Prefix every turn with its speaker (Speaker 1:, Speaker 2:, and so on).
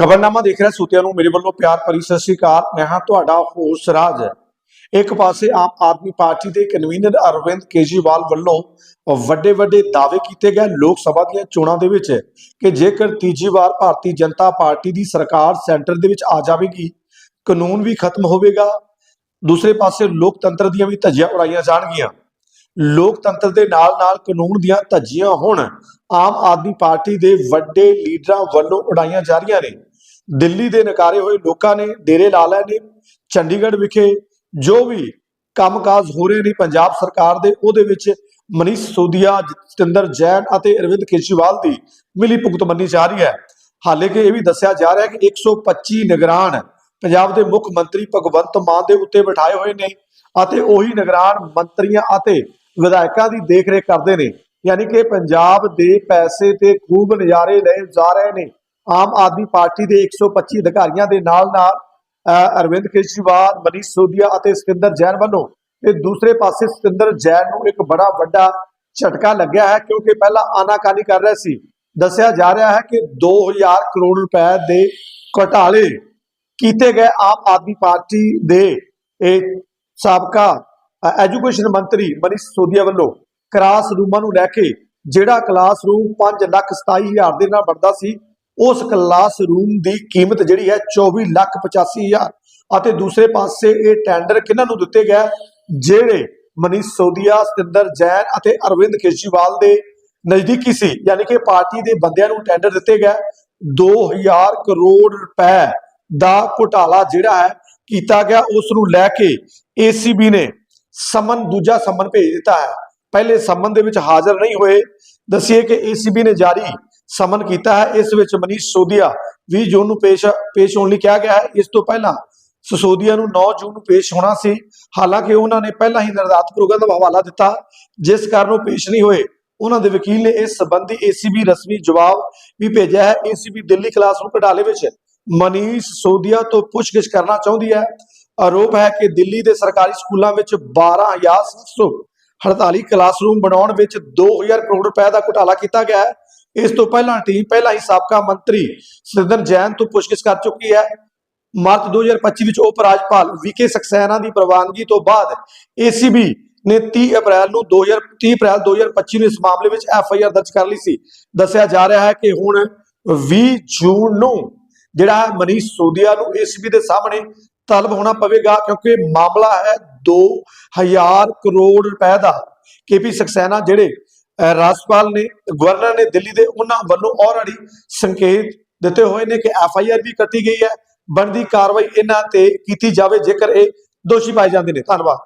Speaker 1: ਖਬਰਨਾਮਾ ਦੇਖ ਰਿਹਾ ਸੂਤਿਆਂ ਨੂੰ, ਮੇਰੇ ਵੱਲੋਂ ਪਿਆਰ ਭਰੀ ਸਤਿ ਸ਼੍ਰੀ ਅਕਾਲ। ਮੈਂ ਹਾਂ ਤੁਹਾਡਾ ਹੋਸ ਰਾਜ। ਇੱਕ ਪਾਸੇ ਆਮ ਆਦਮੀ ਪਾਰਟੀ ਦੇ ਕਨਵੀਨਰ ਅਰਵਿੰਦ ਕੇਜਰੀਵਾਲ ਵੱਲੋਂ ਵੱਡੇ ਵੱਡੇ ਦਾਅਵੇ ਕੀਤੇ ਗਏ ਲੋਕ ਸਭਾ ਦੀਆਂ ਚੋਣਾਂ ਦੇ ਵਿੱਚ ਕਿ ਜੇਕਰ ਤੀਜੀ ਵਾਰ ਭਾਰਤੀ ਜਨਤਾ ਪਾਰਟੀ ਦੀ ਸਰਕਾਰ ਸੈਂਟਰ ਦੇ ਵਿੱਚ ਆ ਜਾਵੇਗੀ, ਕਾਨੂੰਨ ਵੀ ਖਤਮ ਹੋਵੇਗਾ। ਦੂਸਰੇ ਪਾਸੇ ਲੋਕਤੰਤਰ ਦੀਆਂ ਵੀ ਧੱਜੀਆਂ ਉਡਾਈਆਂ ਜਾਣਗੀਆਂ। ਲੋਕਤੰਤਰ ਦੇ ਨਾਲ ਨਾਲ ਕਾਨੂੰਨ ਦੀਆਂ ਧੱਜੀਆਂ ਹੁਣ ਆਮ ਆਦਮੀ ਪਾਰਟੀ ਦੇ ਵੱਡੇ ਲੀਡਰਾਂ ਵੱਲੋਂ ਉਡਾਈਆਂ ਜਾ ਰਹੀਆਂ ਨੇ। ਦਿੱਲੀ ਦੇ ਨਕਾਰੇ ਹੋਏ ਲੋਕਾਂ ਨੇ, ਡੇਰੇ ਲਾ ਲਏ ਨੇ, ਚੰਡੀਗੜ੍ਹ ਵਿਖੇ ਜੋ ਵੀ ਕੰਮਕਾਜ ਹੋ ਰਹੇ ਨੇ ਪੰਜਾਬ ਸਰਕਾਰ ਦੇ, ਉਹਦੇ ਵਿੱਚ ਮਨੀਸ਼ ਸੋਦੀਆ ਜਤਿੰਦਰ ਜੈਨ ਅਤੇ ਅਰਵਿੰਦ ਕੇਜਰੀਵਾਲ ਦੀ ਮਿਲੀ ਭੁਗਤ ਮੰਨੀ ਜਾ ਰਹੀ ਹੈ। ਹਾਲੇ ਕਿ ਇਹ ਵੀ ਦੱਸਿਆ ਜਾ ਰਿਹਾ ਹੈ ਕਿ 125 ਨਿਗਰਾਨ ਪੰਜਾਬ ਦੇ ਮੁੱਖ ਮੰਤਰੀ ਭਗਵੰਤ ਮਾਨ ਦੇ ਉੱਤੇ ਬਿਠਾਏ ਹੋਏ ਨੇ ਅਤੇ ਉਹੀ ਨਿਗਰਾਨ ਮੰਤਰੀਆਂ ਅਤੇ ਵਿਧਾਇਕਾਂ ਦੀ ਦੇਖਰੇਖ ਕਰਦੇ ਨੇ। ਯਾਨੀ ਕਿ ਪੰਜਾਬ ਦੇ ਪੈਸੇ ਤੇ ਖੂਬ ਨਜ਼ਾਰੇ ਲਏ ਜਾ ਰਹੇ ਨੇ। ਆਮ ਆਦਮੀ ਪਾਰਟੀ ਦੇ 125 ਅਧਿਕਾਰੀਆਂ ਦੇ ਨਾਲ ਨਾਲ ਅਰਵਿੰਦ ਕੇਜਰੀਵਾਲ, ਮਨੀਸ਼ ਸੋਧੀਆ ਅਤੇ ਸਤਿੰਦਰ ਜੈਨ ਵੱਲੋਂ ਤੇ ਦੂਸਰੇ ਪਾਸੇ ਸਤਿੰਦਰ ਜੈਨ ਨੂੰ ਇੱਕ ਬੜਾ ਵੱਡਾ ਝਟਕਾ ਲੱਗਿਆ ਹੈ ਕਿਉਂਕਿ ਪਹਿਲਾਂ ਆਨਾਕਾਨੀ ਕਰ ਰਹੇ ਸੀ। ਦੱਸਿਆ ਜਾ ਰਿਹਾ ਹੈ ਕਿ 2000 ਕਰੋੜ ਰੁਪਏ ਦੇ ਘੁਟਾਲੇ ਕੀਤੇ ਗਏ ਆਮ ਆਦਮੀ ਪਾਰਟੀ ਦੇ, ਇਹ ਸਾਬਕਾ ਐਜੂਕੇਸ਼ਨ ਮੰਤਰੀ ਮਨੀਸ਼ ਸੋਦੀਆ ਵੱਲੋਂ ਕਲਾਸ ਰੂਮਾਂ ਨੂੰ ਲੈ ਕੇ, ਜਿਹੜਾ ਕਲਾਸ ਰੂਮ 5 ਲੱਖ 27 ਹਜ਼ਾਰ ਦੇ ਨਾਲ ਬਣਦਾ ਸੀ ਉਸ ਕਲਾਸ ਰੂਮ ਦੀ ਕੀਮਤ ਜਿਹੜੀ ਹੈ 24 ਲੱਖ 85 ਹਜ਼ਾਰ। ਅਤੇ ਦੂਸਰੇ ਪਾਸੇ ਇਹ ਟੈਂਡਰ ਕਿਹਨਾਂ ਨੂੰ ਦਿੱਤੇ ਗਏ? ਜਿਹੜੇ ਮਨੀਸ਼ ਸੋਦੀਆ, ਸਤਿੰਦਰ ਜੈਨ ਅਤੇ ਅਰਵਿੰਦ ਕੇਜਰੀਵਾਲ ਦੇ ਨਜ਼ਦੀਕੀ ਸੀ। ਯਾਨੀ ਕਿ ਪਾਰਟੀ ਦੇ ਬੰਦਿਆਂ ਨੂੰ ਟੈਂਡਰ ਦਿੱਤੇ ਗਏ। 2000 ਕਰੋੜ ਰੁਪਏ ਦਾ ਘੁਟਾਲਾ ਜਿਹੜਾ ਹੈ ਕੀਤਾ ਗਿਆ। ਉਸ ਨੂੰ ਲੈ ਕੇ ਏਸੀਬੀ ਨੇ ਸਮਨ, ਦੂਜਾ ਸਮਨ ਭੇਜ ਦਿੱਤਾ ਹੈ। ਪਹਿਲੇ ਸਮਨ ਦੇ ਵਿੱਚ ਹਾਜ਼ਰ ਨਹੀਂ ਹੋਏ। ਦੱਸੀਏ ਕਿ ਏਸੀਬੀ ਨੇ ਜਾਰੀ ਸਮਨ ਕੀਤਾ ਹੈ। ਇਸ ਵਿੱਚ ਮਨੀਸ਼ ਸੋਦੀਆ 20 ਜੂਨ ਨੂੰ ਪੇਸ਼ ਪੇਸ਼ ਹੋਣ ਲਈ ਕਿਹਾ ਗਿਆ ਹੈ। ਇਸ ਤੋਂ ਪਹਿਲਾਂ ਸਸੋਦੀਆ ਨੂੰ 9 ਜੂਨ ਨੂੰ ਪੇਸ਼ ਹੋਣਾ ਸੀ। ਹਾਲਾਂਕਿ ਉਹਨਾਂ ਨੇ ਪਹਿਲਾਂ ਹੀ ਨਿਰਧਾਰਤ ਪ੍ਰੋਗਰਾਮ ਦਾ ਹਵਾਲਾ ਦਿੱਤਾ। ਜਿਸ ਕਾਰਨ ਉਹ ਪੇਸ਼ ਨਹੀਂ ਹੋਏ। ਉਹਨਾਂ ਦੇ ਵਕੀਲ ਨੇ ਇਸ ਸੰਬੰਧੀ ਏਸੀਬੀ ਰਸਮੀ ਜਵਾਬ ਵੀ ਭੇਜਿਆ ਹੈ। ਏਸੀਬੀ ਦਿੱਲੀ ਕਲਾਸਰੂਮ ਘਟਾਲੇ ਵਿੱਚ ਮਨੀਸ਼ ਸੋਦੀਆ ਤੋਂ ਪੁੱਛਗਿੱਛ ਕਰਨਾ ਚਾਹੁੰਦੀ ਹੈ। ਆਰੋਪ ਹੈ ਕਿ ਦਿੱਲੀ ਦੇ ਸਰਕਾਰੀ ਸਕੂਲਾਂ ਵਿੱਚ 12748 ਕਲਾਸਰੂਮ ਬਣਾਉਣ ਵਿੱਚ 2000 ਕਰੋੜ ਰੁਪਏ ਦਾ ਘੁਟਾਲਾ ਕੀਤਾ ਗਿਆ ਹੈ। ਇਸ ਤੋਂ ਪਹਿਲਾਂ ਟੀਮ ਪਹਿਲਾਂ ਹੀ ਸਾਬਕਾ ਮੰਤਰੀ ਸਰਿੰਦਰ ਜੈਨ ਤੋਂ ਪੁੱਛਗਿੱਛ ਕਰ ਚੁੱਕੀ ਹੈ। ਮਾਰਚ 2025 ਵਿੱਚ ਉਪ ਰਾਜਪਾਲ ਵੀਕੇ ਸਕਸੈਨਾ ਦੀ ਪ੍ਰਵਾਨਗੀ ਤੋਂ ਬਾਅਦ ਏਸੀਬੀ ਨੇ 30 ਅਪ੍ਰੈਲ ਨੂੰ 2030 ਅਪ੍ਰੈਲ 2025 ਨੂੰ ਇਸ ਮਾਮਲੇ ਵਿੱਚ ਐਫ ਆਈ ਆਰ ਦਰਜ ਕਰ ਲਈ ਸੀ। ਦੱਸਿਆ ਜਾ ਰਿਹਾ ਹੈ ਕਿ ਹੁਣ 20 ਜੂਨ ਨੂੰ ਜਿਹੜਾ ਮਨੀਸ਼ ਸੋਦੀਆ ਨੂੰ ਏਸੀਬੀ ਦੇ ਸਾਹਮਣੇ ਤਲਬ ਹੋਣਾ ਪਵੇਗਾ ਕਿਉਂਕਿ ਮਾਮਲਾ ਹੈ 2000 ਕਰੋੜ ਰੁਪਏ ਦਾ। ਕੇਪੀ ਸਕਸੈਨਾ ਜਿਹੜੇ ਰਾਜਪਾਲ ਨੇ, ਗਵਰਨਰ ਨੇ ਦਿੱਲੀ ਦੇ ਉਹਨਾਂ ਵੱਲੋਂ ਆਲਰੇਡੀ ਸੰਕੇਤ ਦਿੱਤੇ ਹੋਏ ਨੇ ਕਿ ਐਫ ਆਈ ਆਰ ਵੀ ਕੱਟੀ ਗਈ ਹੈ। ਬਣਦੀ ਕਾਰਵਾਈ ਇਹਨਾਂ ਤੇ ਕੀਤੀ ਜਾਵੇ ਜੇਕਰ ਇਹ ਦੋਸ਼ੀ ਪਾਏ ਜਾਂਦੇ ਨੇ। ਧੰਨਵਾਦ।